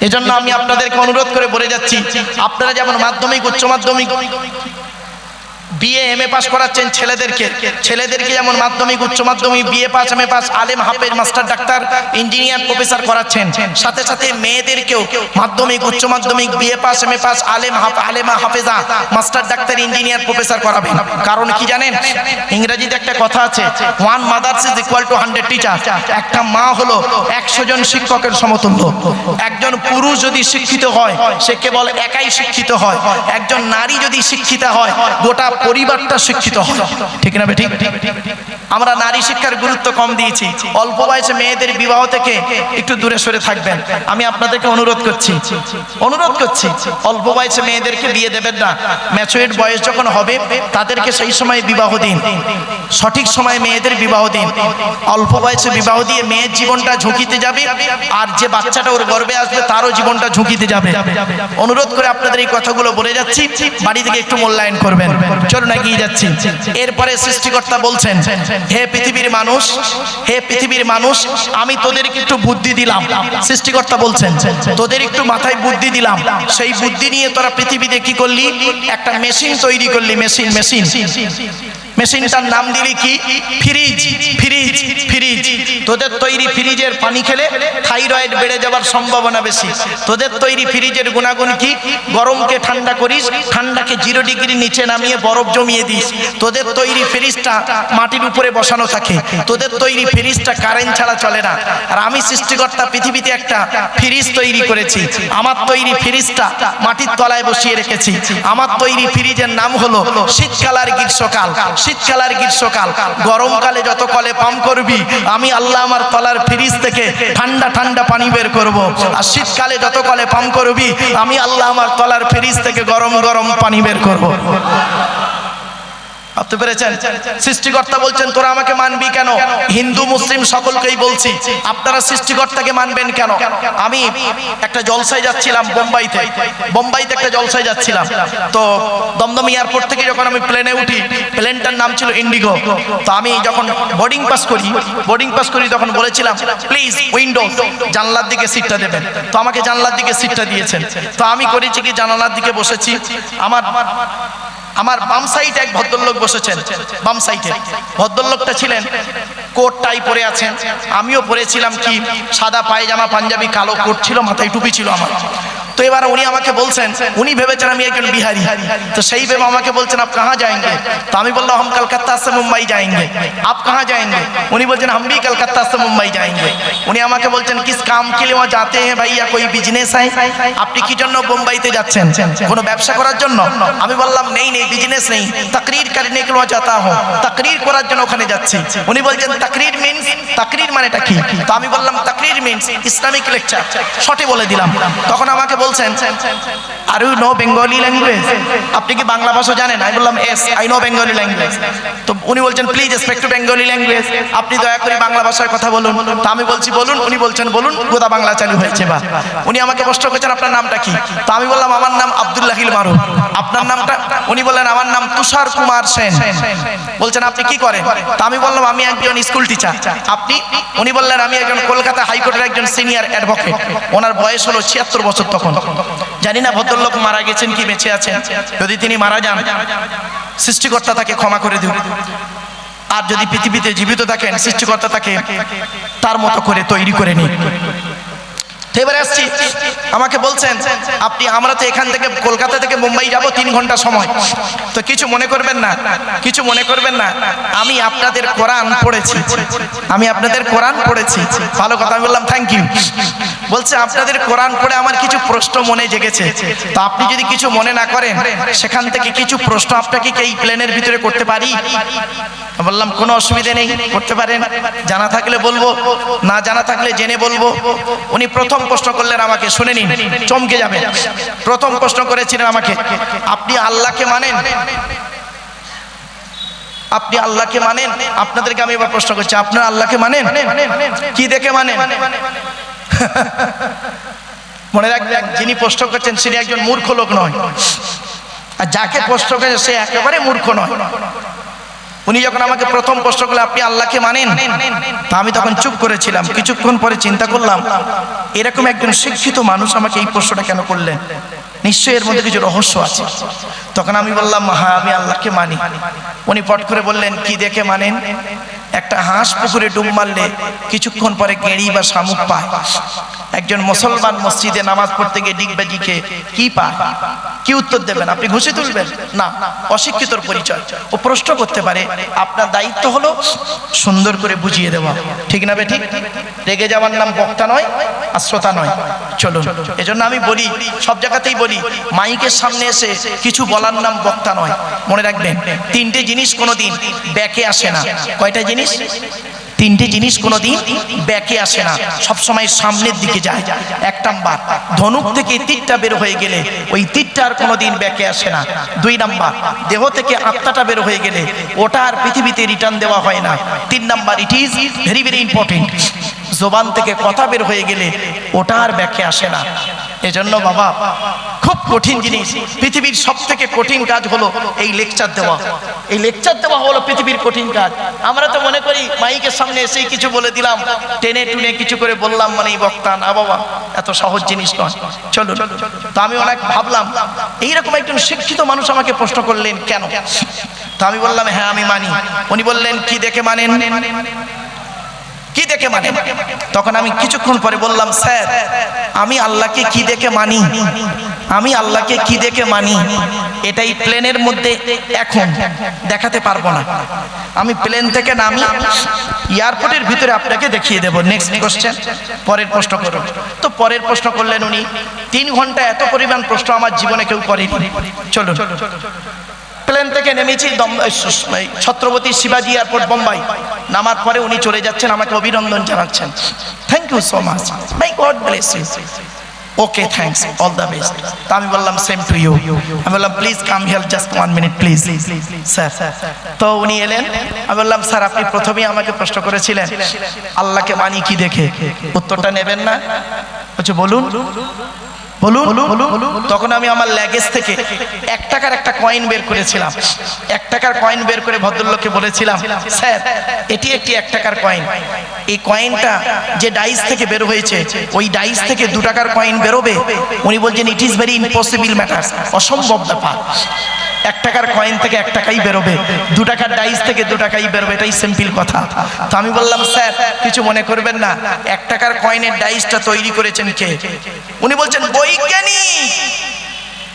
এজন্য আমি আপনাদেরকে অনুরোধ করে বলে যাচ্ছি আপনারা যেমন মাধ্যমিক উচ্চ মাধ্যমিক বিএ এম এ পাস করাচ্ছেন ছেলেদেরকে। ছেলেদেরকে যেমন মাধ্যমিক, উচ্চ মাধ্যমিক BA pass M A pass আলেম হাফেজ, মাস্টার, ডাক্তার ইঞ্জিনিয়ার প্রফেসর করাচ্ছেন। সাথে সাথে মেয়েদেরকেও মাধ্যমিক, উচ্চ মাধ্যমিক BA pass M A pass আলেম আলেমা হাফেজা, মাস্টার, ডাক্তার ইঞ্জিনিয়ার প্রফেসর করাবেন। কারণ কি জানেন? ইংরেজিতে একটা কথা আছে one mothers is equal to hundred teacher একটা মা হলো একশো জন শিক্ষকের সমতুল্য। একজন পুরুষ যদি শিক্ষিত হয়, সে কেবল একাই শিক্ষিত হয়। একজন নারী যদি শিক্ষিত হয়, গোটা পরিবারটা শিক্ষিত হয়। ঠিক না ঠিক? আমরা নারী শিক্ষার গুরুত্ব কম দিয়েছি। অল্প বয়সে মেয়েদের বিবাহ থেকে একটু দূরে সরে থাকবেন। আমি আপনাদেরকে অনুরোধ করছি। অনুরোধ করছি, অল্প বয়সে মেয়েদেরকে বিয়ে দেবেন না। ম্যাচুরেট বয়স যখন হবে, তাদেরকে সেই সময় বিবাহ দিন। সঠিক সময়ে মেয়েদের বিবাহ দিন। অল্প বয়সে বিবাহ দিয়ে মেয়ের জীবনটা ঝুঁকিতে যাবে, আর যে বাচ্চাটা ওর গর্বে আসবে, তারও জীবনটা ঝুঁকিতে যাবে। অনুরোধ করে আপনাদের এই কথাগুলো বলে যাচ্ছি। বাড়ি থেকে একটু মূল্যায়ন করবেন। চলুন এগিয়ে যাচ্ছি। এরপরে সৃষ্টিকর্তা বলছেন হে পৃথিবীর মানুষ, হে পৃথিবীর মানুষ, আমি তোদের একটু বুদ্ধি দিলাম। সৃষ্টিকর্তা বলছেন, তোদের একটু মাথায় বুদ্ধি দিলাম। সেই বুদ্ধি নিয়ে তোরা পৃথিবীতে কি করলি? একটা মেশিন তৈরি করলি, মেশিন মেশিন। মেশিনটার নাম দিলি কি? Fridge fridge fridge. তোদের তৈরি ফ্রিজের পানি খেলে থাইরয়েড বেড়ে যাওয়ার সম্ভাবনা বেশি। তোদের তৈরি ফ্রিজের গুণাগুণ কি? গরমকে ঠান্ডা করিস, ঠান্ডাকে জিরো ডিগ্রি নিচে নামিয়ে বরফ জমিয়ে দিস। তোদের তৈরি ফ্রিজটা মাটির উপরে বসানো থাকে। তোদের তৈরি ফ্রিজটা কারেন্ট ছাড়া চলে না। আর আমি সৃষ্টিকর্তা পৃথিবীতে একটা ফ্রিজ তৈরি করেছি। আমার তৈরি ফ্রিজটা মাটির তলায় বসিয়ে রেখেছি। আমার তৈরি ফ্রিজের নাম হলো শীতকাল আর গ্রীষ্মকাল। শীতকাল গ্রীষ্মকাল। গরমকালে যত কলে পাম্প করবি, আমি আল্লাহ আমার তলার ফ্রিজ থেকে ঠান্ডা ঠান্ডা পানি বের করব। আর শীতকালে যত কলে পাম্প করবি, আমি আল্লাহ আমার তলার ফ্রিজ থেকে গরম গরম পানি বের করব। ভাবতে পেরেছেন? সৃষ্টিকর্তা বলছেন, তোরা আমাকে মানবি কেন? হিন্দু, মুসলিম সকলকেই বলছি, আপনারা সৃষ্টিকর্তাকে মানবেন কেন? আমি একটা জলসায় যাচ্ছিলাম বোম্বাইতে। বোম্বাইতে একটা জলসায় যাচ্ছিলাম। তো দমদম এয়ারপোর্ট থেকে যখন আমি প্লেনে উঠি, প্লেনটার নাম ছিল ইন্ডিগো। তো আমি যখন বোর্ডিং পাস করি, বোর্ডিং পাস করি তখন বলেছিলাম, প্লিজ উইন্ডো জানলার দিকে সিটটা দেবেন। তো আমাকে জানলার দিকে সিটটা দিয়েছেন। তো আমি করেছি কি, জানালার দিকে বসেছি। আমার আমার বাম সাইডে এক ভদ্রলোক বসেছেন। বাম সাইডে ভদ্রলোকটা ছিলেন কোট টাই পরে আছেন। আমিও পরেছিলাম কি? সাদা পায়জামা, পাঞ্জাবি, কালো কোট ছিল, মাথায় টুপি ছিল আমার। তো এবার উনি আমাকে বলছেন, উনি ভেবেছেন আমি একজন বিহারি। তো সেই ভেবে আমাকে বলছেন, আপ কাহা যায়গে তো আমি বললাম হাম কলকাতা সে মুম্বাই যায়গে আপ কাহা যায়গে উনি বলছেন, হাম ভি কলকাতা সে মুম্বাই যায়গে উনি আমাকে বলছেন, কিস কাম কে লিয়ে যাতে হ্যাঁ ভাইয়া, কই বিজনেস হ্যায় আপনি কি জন্য বোম্বাইতে যাচ্ছেন? কোনো ব্যবসা করার জন্য? আমি বললাম, নেই নেই বিজনেস নেই। তকরির করনে কে লিয়ে যাতা হুম। তকরির করার জন্য ওখানে যাচ্ছি। উনি বলছেন, তকরির মিন্স তাকরির মানেটা কি? তো আমি বললাম ইসলামিক লেকচার শর্টে বলে দিলাম। তখন আমাকে বলছেন are you know Bengali language আপনি কি বাংলা ভাষা জানেন? আমি বললাম yes I know Bengali language তো উনি বলছেন please respect to Bengali language আপনি দয়া করে বাংলা ভাষায় কথা বলুন। তো আমি বলছি, বলুন। উনি বলছেন, বলুন, গোদা বাংলা চালু হয়েছে বা। উনি আমাকে প্রশ্ন করেছেন, আপনার নামটা কি? তো আমি বললাম, আমার নাম আব্দুল্লাহিল মারুফ। আপনার নামটা, উনি বললেন, আমার নাম তুষার কুমার সেন। বলছেন, আপনি কি করেন? তা আমি বললাম, আমি একজন স্কুল টিচার। আপনি, উনি বললেন, আমি একজন কলকাতা হাইকোর্টের একজন সিনিয়র অ্যাডভোকেট। ওনার বয়স হলো ছিয়াত্তর বছর তখন। জানি না, ভদ্রলোক মারা গেছেন কি বেঁচে আছেন। যদি তিনি মারা যান, সৃষ্টিকর্তা তাকে ক্ষমা করে দিন আর যদি পৃথিবীতে জীবিত থাকেন, সৃষ্টিকর্তা তাকে তার মতো করে তৈরি করে নিন তো এবারে আসছি। আমাকে বলছেন, আপনি আমরা তো এখান থেকে কলকাতা থেকে মুম্বাই যাব তিন ঘণ্টা সময়। তো কিছু মনে করবেন না, কিছু মনে করবেন না। আমি আপনাদের কোরআন পড়েছি। আমি আপনাদের কোরআন পড়েছি। ভালো কথা, আমি বললাম থ্যাংক ইউ বলছে, আপনাদের কোরআন পড়ে আমার কিছু প্রশ্ন মনে জেগেছে। তো আপনি যদি কিছু মনে না করেন, সেখান থেকে কিছু প্রশ্ন আপনাকে কি এই প্লেনের ভিতরে করতে পারি? বললাম, কোনো অসুবিধে নেই, করতে পারেন। জানা থাকলে বলব, না জানা থাকলে জেনে বলব। উনি প্রথম প্রশ্ন করলেন আমাকে, শুনে নিন, চমকে যাবে। প্রথম প্রশ্ন করেছিলেন আমাকে, আপনি আল্লাহকে মানেন? আপনি আল্লাহকে মানেন? আপনাদেরকে আমি এবার প্রশ্ন করছি, আপনার আল্লাহকে মানেন? কি দেখে মানেন? মনে রাখবেন যিনি প্রশ্ন করছেন, তিনি একজন মূর্খ লোক নয়। আর যাকে প্রশ্ন করেছে, সে একেবারে মূর্খ নয়। উনি যখন আমাকে প্রথম প্রশ্ন করলেন, আপনি আল্লাহকে মানেন? তা আমি তখন চুপ করেছিলাম। কিছুক্ষণ পরে চিন্তা করলাম, এরকম একজন শিক্ষিত মানুষ আমাকে এই প্রশ্নটা কেন করলেন? নিশ্চয়ই এর মধ্যে কিছু রহস্য আছে। তখন আমি বললাম হ্যাঁ আমি আল্লাহকে মানি। উনি পট করে বললেন, কি দেখে মানেন? একটা হাঁস পুকুরে ডুব মারলে কিছুক্ষণ পরে গেঁড়ি বা শামুক পায়। একজন মুসলমান মসজিদে নামাজ পড়তে গিয়ে ডিগবাজিকে কি পায় কি উত্তর দেবেন? আপনি ঘুষি তুলবেন? না, অশিক্ষিতর পরিচয়। ও প্রশ্ন করতে পারে, আপনার দায়িত্ব হলো সুন্দর করে বুঝিয়ে দেওয়া। ঠিক না ঠিক রেগে যাওয়ার নাম বক্তা নয়, আর শ্রোতা নয়। চলো এজন্য আমি বলি, সব জায়গাতেই বলি, মাইকের সামনে এসে কিছু বলার নাম বক্তা নয়। মনে রাখবেন, তিনটে জিনিস কোনোদিন ব্যাকে আসে না। কয়টা জিনিস? তিনটে জিনিস কোনোদিন ব্যাকে আসে না, সব সময় সামনের দিকে যায়। এক নাম্বার, ধনুক থেকে তীরটা বের হয়ে গেলে ওই তীরটা আর কোনোদিন ব্যাকে আসে না। দুই নাম্বার, দেহ থেকে আত্মাটা বের হয়ে গেলে ওটা আর পৃথিবীতে রিটার্ন দেওয়া হয় না। তিন number it is very very important জোবান থেকে কথা বের হয়ে গেলে ওটা আর ব্যাকে আসে না। এজন্য বাবা খুব কঠিন জিনিস। পৃথিবীর সব থেকে কঠিন কাজ হলো এই লেকচার দেওয়া। এই লেকচার দেওয়া হলো পৃথিবীর কঠিন কাজ। আমরা তো মনে করি মাইকের সামনে এসেই কিছু বলে দিলাম। টেনে টুনে কিছু করে বললাম মানে বক্তা না বাবা, এত সহজ জিনিস নয়। চলো তো আমি অনেক ভাবলাম, এইরকম একজন শিক্ষিত মানুষ আমাকে প্রশ্ন করলেন, কেন? তো আমি বললাম হ্যাঁ আমি মানি। উনি বললেন, কি দেখে মানেন? কি দেখে মানে? তখন আমি কিছুক্ষণ পরে বললাম, স্যার, আমি আল্লাহকে কি দেখে মানি? আমি আল্লাহকে কি দেখে মানি? এটাই প্লেনের মধ্যে এখন, দেখাতে পারব না। আমি প্লেন থেকে নামি, এয়ারপোর্টের ভিতরে আপনাকে দেখিয়ে দেবো। নেক্সট কোশ্চেন পরের প্রশ্ন করুন তো পরের প্রশ্ন করলেন উনি, তিন ঘণ্টা এত পরিমাণ প্রশ্ন আমার জীবনে কেউ করেনি। চলুন। প্লেন থেকে নেমেছি ছত্রপতি শিবাজি এয়ারপোর্ট বোম্বাই। নামার পরে উনি চলে যাচ্ছেন, আমাকে অভিনন্দন জানাচ্ছেন। Thank you so much my God bless you okay thanks all the best তা আমি বললাম সেম টু ইউ আমি বললাম please come here just one minute please sir তো উনি এলেন। আমি বললাম, স্যার, আপনি প্রথমেই আমাকে প্রশ্ন করেছিলেন, আল্লাহকে মানি কি দেখে? উত্তরটা নেবেন না? বলছে, বলুন। বলুন তখন আমি আমার ল্যাগেজ থেকে এক টাকার একটা কয়েন বের করেছিলাম। এক টাকার কয়েন বের করে ভদ্রলোককে বলেছিলাম, স্যার, এটি একটি এক টাকার কয়েন এই কয়েনটা যে ডাইস থেকে বের হয়েছে, ওই ডাইস থেকে দু টাকার কয়েন বেরোবে। উনি বলছেন it is very impossible matter অসম্ভব ব্যাপার। এক টাকার কয়েন থেকে এক টাকাই বেরোবে। দু টাকার ডাইস থেকে দু টাকাই বেরোবে, এটাই সিম্পল কথা। তো আমি বললাম, স্যার, কিছু মনে করবেন না। এক টাকার কয়েনের ডাইসটা তৈরি করেছেন কে? উনি বলছেন, বৈজ্ঞানিক।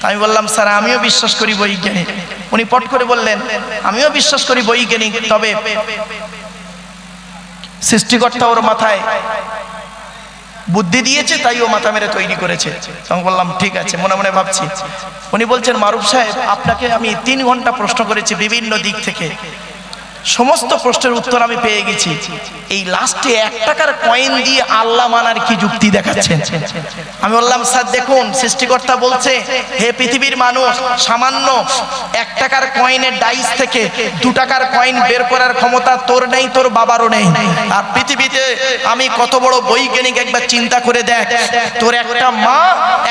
আমি বললাম, স্যার, আমিও বিশ্বাস করি বৈজ্ঞানিক। উনি পট করে বললেন, আমিও বিশ্বাস করি বৈজ্ঞানিক, তবে সৃষ্টিকর্তা ওর মাথায় বুদ্ধি দিয়েছে, তাই ও মাথা মেরে তৈরি করেছে। আমি বললাম, ঠিক আছে। মনে মনে ভাবছি। উনি বলছেন, মারুফ সাহেব, আপনাকে আমি তিন ঘণ্টা প্রশ্ন করেছি বিভিন্ন দিক থেকে। সমস্ত প্রশ্নের উত্তর আমি পেয়ে গেছি। এই লাস্টে এক টাকার কয়েন দিয়ে আল্লাহ মানার কি যুক্তি দেখাচ্ছেন? আমি বললাম, স্যার, দেখুন, সৃষ্টিকর্তা বলছে, হে পৃথিবীর মানুষ, সামান্য এক টাকার কয়েনের ডাইস থেকে দু টাকার কয়েন বের করার ক্ষমতা তোর নেই, তোর বাবারও নেই। আর পৃথিবীতে আমি কত বড় বৈজ্ঞানিক একবার চিন্তা করে দেখ, তোর একটা মা,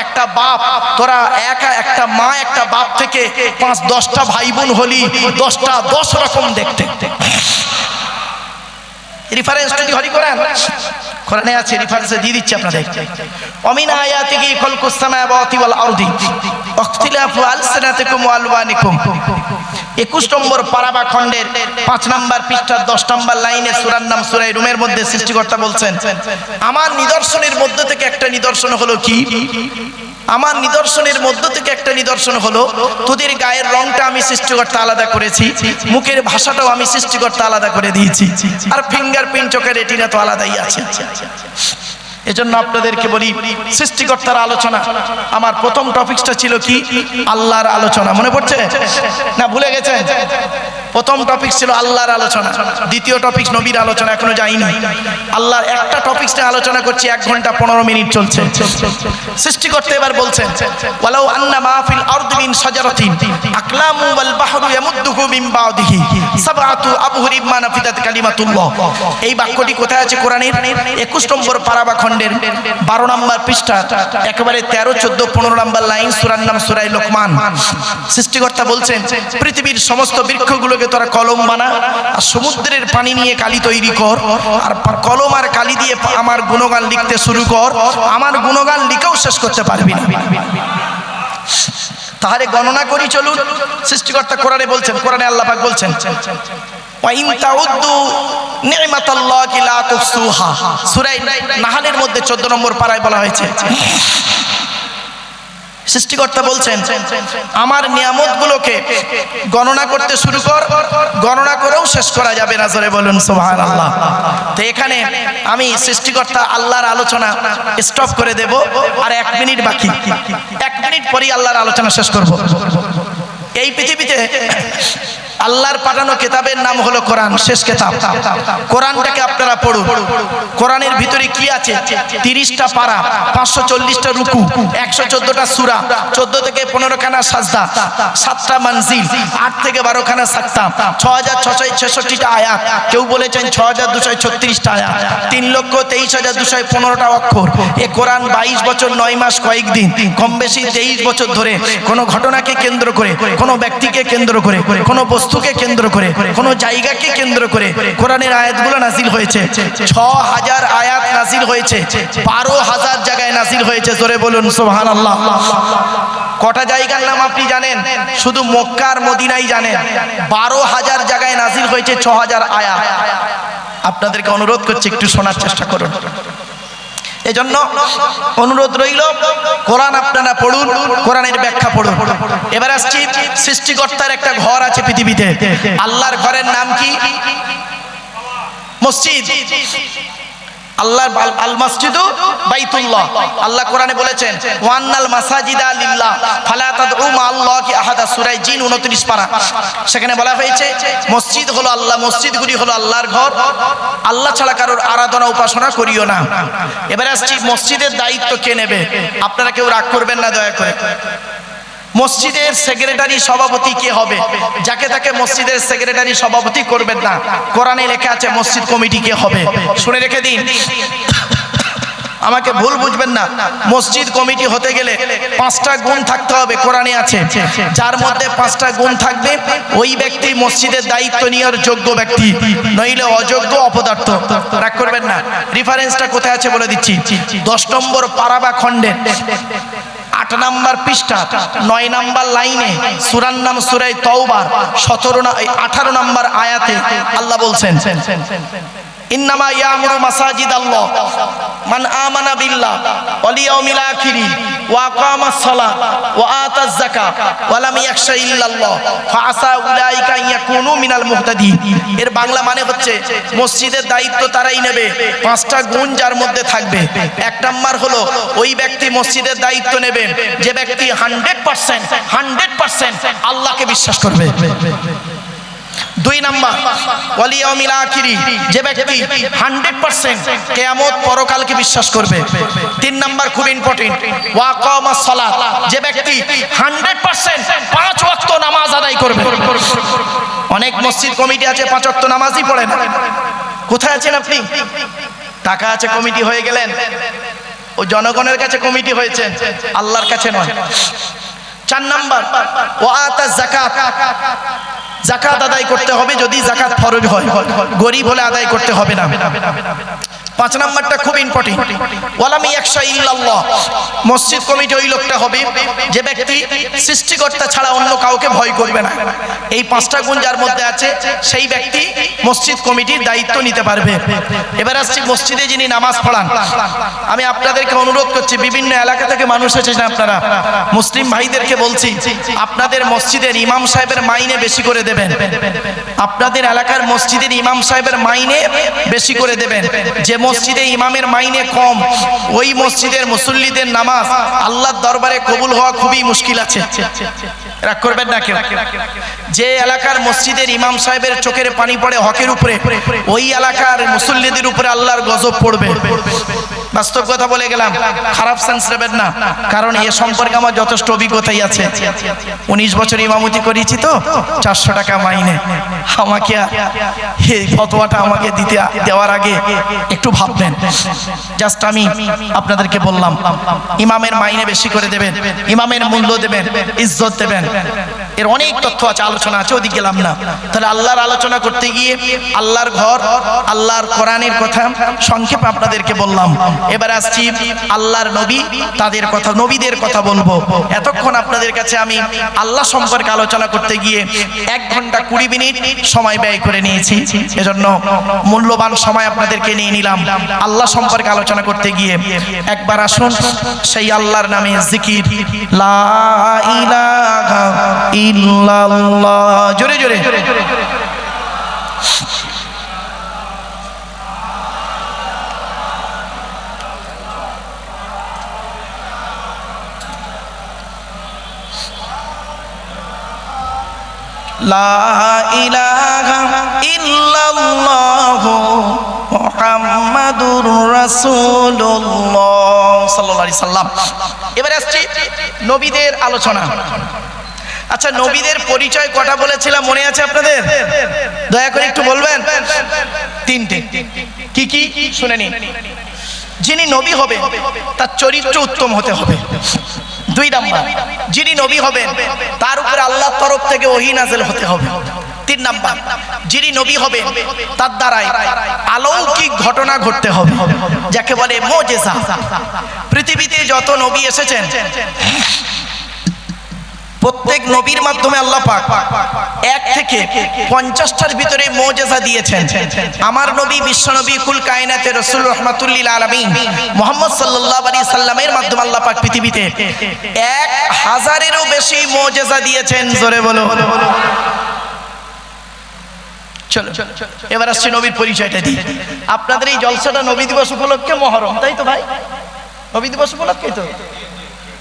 একটা বাপ, তোরা একা একটা মা, একটা বাপ থেকে পাঁচ, দশটা ভাই বোন হলি, দশটা দশ রকম দেখতে। রেফারেন্স যদি হরি কোরআন কোরআনে আছে রেফারেন্সে দিয়ে দিচ্ছি আপনাদের। অমিন আয়াতিহি খালকুস সামাওয়াতি ওয়াল আরদি ইখতিলাফু আলসিনাতিকুম ওয়া আলওয়ানিকুম। 21 নম্বর পারাবা খণ্ডের 5 নম্বর পৃষ্ঠার 10 নম্বর লাইনে সূরার নাম সূরা রুমের মধ্যে সৃষ্টিকর্তা বলছেন, আমার নিদর্শনের মধ্যে থেকে একটা নিদর্শন হলো কি? আমার নিদর্শনের মধ্য থেকে একটা নিদর্শন হলো, তোদের গায়ের রংটা আমি সৃষ্টিকর্তা আলাদা করেছি, মুখের ভাষাটাও আমি সৃষ্টিকর্তা আলাদা করে দিয়েছি, আর ফিঙ্গারপ্রিন্ট চোখের রেটিনা তো আলাদাই আছে। এজন্য আপনাদেরকে বলি, সৃষ্টিকর্তার আলোচনা, আমার প্রথম টপিকসটা ছিল কি? আল্লাহর আলোচনা, মনে পড়ছে? না, ভুলে গেছেন? প্রথম টপিক ছিল আল্লাহর আলোচনা। দ্বিতীয় টপিক নবীর আলোচনা, এখনও যাইনি। আল্লাহর একটা টপিক নিয়ে আলোচনা করছি, এক ঘণ্টা পনেরো মিনিট চলছে। সৃষ্টিকর্তা এবার বলছেন, ওয়ালাউ আন্না মাহফিল আরদি মিন শাজারাতিন, আকলামু ওয়াল বাহরু ইয়ামুদ্দুহু মিন বাদিহি, সাবআতু আবহুরিম মা নাফিদাত কালিমাতুল্লাহ। এই বাক্যটি কোথায় আছে কোরআনের? 21 নম্বর পারাবা খণ্ডের 12 নম্বর পৃষ্ঠা, একেবারে 13 14 15 নম্বর লাইন, সূরার নাম সূরা লোকমান। সৃষ্টিকর্তা বলছেন, পৃথিবীর সমস্ত বৃক্ষগুলোকে গুলোকে তোরা কলম বানা, আর সমুদ্রের পানি নিয়ে কালি তৈরি কর, আর কলম আর কালি দিয়ে আমার গুণগান লিখতে শুরু কর, আমার গুণগান লিখেও শেষ করতে পারবি না। তাহলে গণনা করি, চলুন। সৃষ্টিকর্তা কোরআনে বলছেন, কোরআনে আল্লাহ পাক বলছেন নাহলের মধ্যে 14 নম্বর পারায় বলা হয়েছে সৃষ্টিকর্তা বলছেন, আমার নিয়ামতগুলোকে গণনা করতে শুরু কর, গণনা করেও শেষ করা যাবে না। জোরে বলুন সোহান আল্লাহ তো এখানে আমি সৃষ্টিকর্তা আল্লাহর আলোচনা স্টপ করে দেব, আর এক মিনিট বাকি। এক মিনিট পরই আল্লাহর আলোচনা শেষ করব। এই পৃথিবীতে আল্লাহর পাঠানো কেতাবের নাম হলো কোরআন, শেষ কেতাব। কোরআনটাকে আপনারা পড়ুন। কোরআনের ভিতরে কি আছে? তিরিশটা পারা, পাঁচশো চল্লিশটা রুকু, একশো চোদ্দটা সুরা, চোদ্দ থেকে পনেরো খানা সাজদা, সাতটা মানজিল, আট থেকে বারো খানা সাক্তা ছ হাজার ছশো ছেষট্টিটা আয়াত। কেউ বলেছেন ছ হাজার দুশো ছত্রিশটা আয়াত। তিন লক্ষ তেইশ হাজার দুশো পনেরোটা অক্ষর। এ কোরআন বাইশ বছর, নয় মাস, কয়েকদিন কম বেশি তেইশ বছর ধরে কোনো ঘটনাকে কেন্দ্র করে, কোনো ব্যক্তিকে কেন্দ্র করে, কোনো বস্তুকে কেন্দ্র করে, কোনো জায়গাকে কেন্দ্র করে কোরআনের আয়াতগুলো নাজিল হয়েছে। ছ হাজার আয়াত নাজিল হয়েছে বারো হাজার জায়গায় নাজিল হয়েছে, জোরে বলুন সোহান আল্লাহ কটা জায়গার নাম আপনি জানেন? শুধু মক্কার মদিনাই জানেন। বারো হাজার জায়গায় নাসিল হয়েছে ছ হাজার আয়াত। আপনাদেরকে অনুরোধ করছি, একটু শোনার চেষ্টা করুন। এজন্য অনুরোধ রইল, কোরআন আপনারা পড়ুন, কোরআনের ব্যাখ্যা পড়ুন। এবার আসছি সৃষ্টিকর্তার একটা ঘর আছে পৃথিবীতে। আল্লাহর ঘরের নাম কি? মসজিদ। আল্লাহর বাল- আল মসজিদু বাইতুল্লাহ। আল্লাহ কোরআনে বলেছেন, ওয়ান্নাল মাসাজিদা লিল্লাহ, ফালা তাদউ মা আল্লাহি আহাদা। সূরা জিন 29 পারা। সেখানে বলা হয়েছে, মসজিদ হলো আল্লাহ, মসজিদগুলি হলো আল্লাহর ঘর। আল্লাহ ছাড়া কারোর আরাধনা উপাসনা করিও না। এবারে আসছি, মসজিদের দায়িত্ব কে নেবে? আপনারা কেউ রাগ করবেন না দয়া করে। মসজিদের সেক্রেটারি সভাপতি কে হবে? যাকে তাকে মসজিদের সেক্রেটারি সভাপতি করবেন না। কোরআনে লেখা আছে মসজিদ কমিটি কে হবে? শুনে রেখে দিন। আমাকে ভুল বুঝবেন না। মসজিদ কমিটি হতে গেলে পাঁচটা গুণ থাকতে হবে কোরআনে আছে। যার মধ্যে পাঁচটা গুণ থাকবে, ওই ব্যক্তি মসজিদের দায়িত্ব নেওয়ার যোগ্য ব্যক্তি, নইলে অযোগ্য অপদার্থ। রাগ করবেন না। রিফারেন্সটা কোথায় আছে বলে দিচ্ছি। দশ নম্বর পারাবা খণ্ডের আট নাম্বার পৃষ্ঠা, নয় নাম্বার লাইনে সুরান নাম সুরাই তওবার, সতেরো আঠারো নাম্বার আয়াতে আল্লাহ বলছেন ইন্নামা ইয়ামুরু মাসাজিদ আল্লাহ মান আমানা বিল্লাহ ওয়াল ইয়াউমিল আখিরি ওয়া আকামাস সালাহ ওয়া আতাজ যাকাত ওয়া লাম ইয়াখশা ইল্লাল্লাহ। ফাআসা উলাইকা ইয়াকুনু মিনাল মুহতাদিন। এর বাংলা মানে হচ্ছে মসজিদের দায়িত্ব তারাই নেবে, পাঁচটা গুণ যার মধ্যে থাকবে। এক নাম্বার হলো ওই ব্যক্তি মসজিদের দায়িত্ব নেবেন যে ব্যক্তি হান্ড্রেড পার্সেন্ট হান্ড্রেড পার্সেন্ট আল্লাহকে বিশ্বাস করবে। দুই নাম্বার ওয়ালিয়াউমিল আখিরি, যে ব্যক্তি 100% কিয়ামত পরকালকে বিশ্বাস করবে। তিন নাম্বার খুব ইম্পর্টেন্ট ওয়া কামাস সালাত, যে ব্যক্তি 100% পাঁচ ওয়াক্ত নামাজ আদায় করবে। অনেক মসজিদ কমিটি আছে, পাঁচ ওয়াক্ত নামাজই পড়ে না। কোথায় আছেন আপনি? টাকা আছে, কমিটি হয়ে গেলেন। ও জনগণের কাছে কমিটি হয়েছে, আল্লাহর কাছে নয়। চার নাম্বার ও আতা জাকাত আদায় করতে হবে যদি জাকাত ফরজ হয়। গরিব হলে আদায় করতে হবে না। পাঁচ নাম্বারটা খুব ইম্পর্টেন্ট ওয়ালামি একশা ইল্লাল্লাহ। মসজিদ কমিটি ওই লোকটা হবে, যে ব্যক্তি সৃষ্টিকর্তা ছাড়া অন্য কাউকে ভয় করবে না। এই পাঁচটা গুণ যার মধ্যে আছে, সেই ব্যক্তি মসজিদ কমিটির দায়িত্ব নিতে পারবে। এবার আসছি মসজিদে যিনি নামাজ পড়ান। আমি আপনাদেরকে অনুরোধ করছি, বিভিন্ন এলাকা থেকে মানুষ এসেছেন আপনারা। মুসলিম ভাইদেরকে বলছি, আপনাদের মসজিদের ইমাম সাহেবের মাইনে বেশি করে দেবেন। আপনাদের এলাকার মসজিদের ইমাম সাহেবের মাইনে বেশি করে দেবেন। যে মসজিদে ইমামের মাইনে কম। ওই মসজিদের মুসল্লিদের নামাজ আল্লাহর দরবারে কবুল হওয়া খুবই মুশকিল আছে। রাগ করবেন না কেউ। যে এলাকার মসজিদের ইমাম সাহেবের চোখের পানি পড়ে হকের উপরে, ওই এলাকার মুসল্লিদের উপরে আল্লাহর গজব পড়বে। বাস্তব কথা বলে গেলাম। খারাপ সেন্স নেবেন না, কারণ এ সম্পর্কে আমার যথেষ্ট অভিজ্ঞতাই আছে। উনিশ বছর ইমামতি করেছি তো, চারশো টাকা মাইনে। আমাকে এই ফতোয়াটা আমাকে দিতে, দেওয়ার আগে একটু ভাববেন। জাস্ট আমি আপনাদেরকে বললাম, ইমামের মাইনে বেশি করে দেবেন, ইমামের মূল্য দেবেন, ইজ্জত দেবেন। এর অনেক তথ্য আছে, আলোচনা আছে, ওদিকে গেলাম না। তাহলে আল্লাহর আলোচনা করতে গিয়ে আল্লাহর ঘর, আল্লাহর কোরআনের কথা সংক্ষেপে আপনাদেরকে বললাম। এবার আসছি আল্লাহর নবী, তাদের কথা, নবীদের কথা বলব। এতক্ষণ আপনাদের কাছে আমি আল্লাহ সম্পর্কে আলোচনা করতে গিয়ে এক ঘণ্টা কুড়ি মিনিট সময় ব্যয় করে নিয়েছি। এজন্য মূল্যবান সময় আপনাদেরকে নিয়ে নিলাম। আল্লাহ সম্পর্কে আলোচনা করতে গিয়ে একবার আসুন, সেই আল্লাহর নামে জিকির। লা ইলাহা জোরে জোরে। লা ইলাহা ইল্লাল্লাহ মুহাম্মাদুর রাসূলুল্লাহ সাল্লাল্লাহু এবারে আসছি নবীদের আলোচনা। আচ্ছা নবীদের পরিচয় কটা বলেছিলাম মনে আছে আপনাদের? দয়া করে একটু বলবেন? তিনটে। কি কি? শুনে নিন। যিনি নবী হবে তার চরিত্র উত্তম হতে হবে। দুই নাম্বার। যিনি নবী হবেন তার উপরে আল্লাহর তরফ থেকে ওহি নাজেল হতে হবে। তিন নাম্বার। যিনি নবী হবে তার দ্বারাই অলৌকিক ঘটনা ঘটতে হবে। যাকে বলে মোজেসা পৃথিবীতে যত নবী এসেছেন প্রত্যেক নবীর মাধ্যমে আল্লাহ পাক এক থেকে পঞ্চাশটার ভিতরে মোজেজা দিয়েছেন। আমার নবী, বিশ্ব নবী, কুল কায়নাতে রসুল রহমাতুল্লিল আলমিন মোহাম্মদ সাল্লাহ আলী সাল্লামের মাধ্যমে আল্লাহ পাক পৃথিবীতে এক হাজারেরও বেশি মোজেজা দিয়েছেন। জোরে বলো। চলো এবার আসছে নবীর পরিচয়টা দিই। আপনাদের এই জলসাটা নবী দিবস উপলক্ষে মহরম, তাই তো ভাই? নবী দিবস উপলক্ষে তো?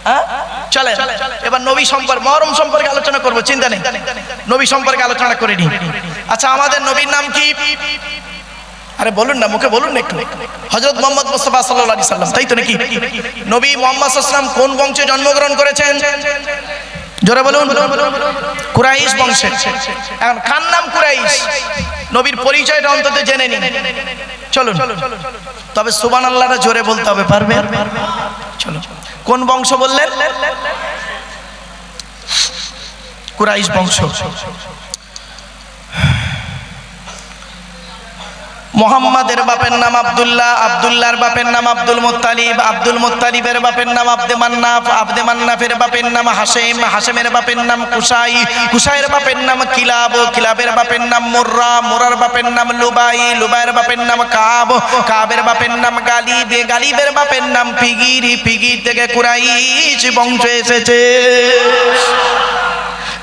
হ্যাঁ? চলে। এবার নবী সম্পর্কে মহরম সম্পর্কে আলোচনা করব, চিন্তা নেই। নবী সম্পর্কে আলোচনা করে নি আচ্ছা আমাদের নবীর নাম কি? আরে বলুন না, মুখে বলুন না একটু। হজরত মোহাম্মদ মুস্তফা সাল্লাম। তাই তো নাকি? নবী মোহাম্মদ কোন বংশে জন্মগ্রহণ করেছেন? জোরে বলুন। কুরাইশ বংশে। এখন কার নাম কুরাইশ? নবীর পরিচয়টা অন্তত জেনে নিন। চলুন। তবে সুবান আল্লাহটা জোরে বলতে হবে পারবে চলো কোন বংশ বললেন? কুরাইশ বংশ। মোহাম্মদের বাপের নাম আব্দুল্লাহ আব্দুল্লাহর বাপের নাম আব্দুল মুত্তালিব আব্দুল মুত্তালিবের বাপের নাম আব্দে মান্নাফ আব্দে মান্নাফের বাপের নাম হাসেম হাসেমের বাপের নাম কুসাই কুসাইয়ের বাপের নাম কিলাব কিলাবের বাপের নাম মুর্রা মুরার বাপের নাম লুবাই লুবাইয়ের বাপের নাম কাব কাবের বাপের নাম গালিব গালিবের বাপের নাম ফিগির ফিগির থেকে কুরাইশ বংশ এসেছে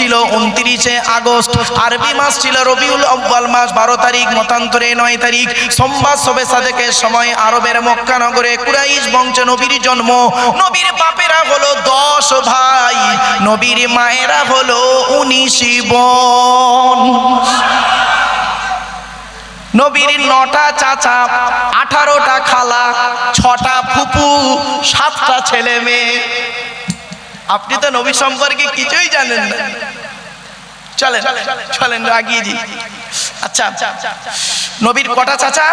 ছিল উনত্রিশে আগস্ট। আরবি মাস ছিল রবিউল আব্বাল মাস, বারো তারিখ, মতান্তরে নয় তারিখ। সোমবার সবে সাদেকের সময় আরবের মক্কা নগরে কুরাইশ বংশে নবীর জন্ম। নবীর বাপেরা হলো দশ ভাই, নবীর মায়েরা হলো উনিশ বোন। নবীর নটা চাচা, আঠারোটা খালা, ছটা ফুপু, সাতটা ছেলে মেয়ে। আপনি তো নবী সম্পর্কে কিছুই জানেন না। চলেন চলেন আগিয়ে যাই আচ্ছা নবীর কটা চাচা?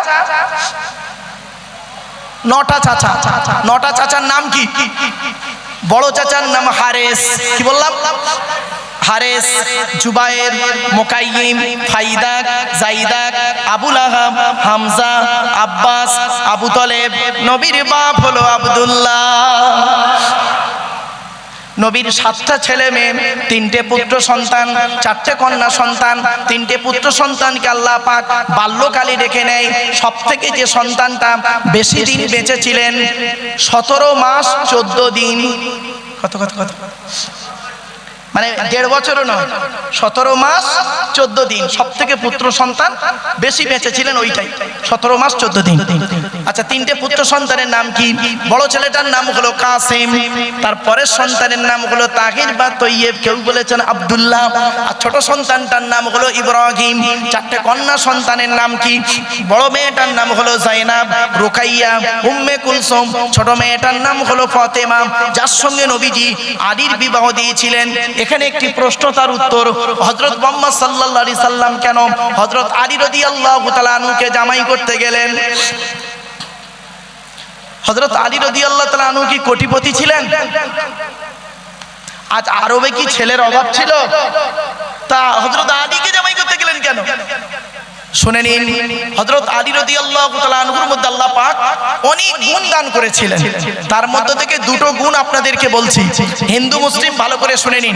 নটা চাচা। নটা চাচার নাম কি? বড় চাচার নাম হারেস। কি বললাম? হারেস জুবায়ের মোকাইম ফাইদাক জাইদাক আবুল আহাব হামজা আব্বাস আবু তলেব। নবীর বাপ হলো আব্দুল্লাহ। নবীর সাতটা ছেলে মেয়ে, তিনটে পুত্র সন্তান, চারটে কন্যা সন্তান, তিনটে পুত্র সন্তানকে আল্লাহ পাক বাল্যকালে রেখে নেয়। সব থেকে যে সন্তানটা বেশি দিন বেঁচেছিলেন, সতেরো মাস চোদ্দ দিন। কত কত কত? মানে দেড় বছরও নয়, সতেরো মাস চোদ্দ দিন। সব থেকে পুত্র সন্তান বেশি বেঁচেছিলেন ওইটাই, সতেরো মাস চোদ্দ দিন। আচ্ছা তিনটে পুত্র সন্তানের নাম কি? বড় ছেলেটার নাম হলো কাসিম। তারপরের সন্তানের নাম হলো তাহির বা তৈয়েব। কেউ বলেছেন আব্দুল্লাহ। আর ছোট সন্তানটার নাম হলো ইব্রাহিম। চারটে কন্যা সন্তানের নাম কি? বড় মেয়েটার নাম হলো জাইনাব, রুকাইয়া, উম্মে কুলসুম। ছোট মেয়েটার নাম হলো ফতেমা। যার সঙ্গে নবীজি আলীর বিবাহ দিয়েছিলেন। এখানে একটি প্রশ্ন তার উত্তর। হজরত মোহাম্মদ আলাইহি সাল্লাম কেন হজরত আলী রাদিয়াল্লাহু তাআলা আনুকে জামাই করতে গেলেন? হজরত আলী রদি আল্লাহ তাআলা আনহু কি কোটিপতি ছিলেন? আজ আরবে কি ছেলের অভাব ছিল? তা হজরত আলীকে জামাই করতে গেলেন কেন? শুনে নিন হজরত আলী তাআলা আনহুর মধ্যে আল্লাহ পাক অনেক গুণ দান করেছিলেন। তার মধ্য থেকে দুটো গুণ আপনাদেরকে বলছি। হিন্দু, মুসলিম ভালো করে শুনে নিন।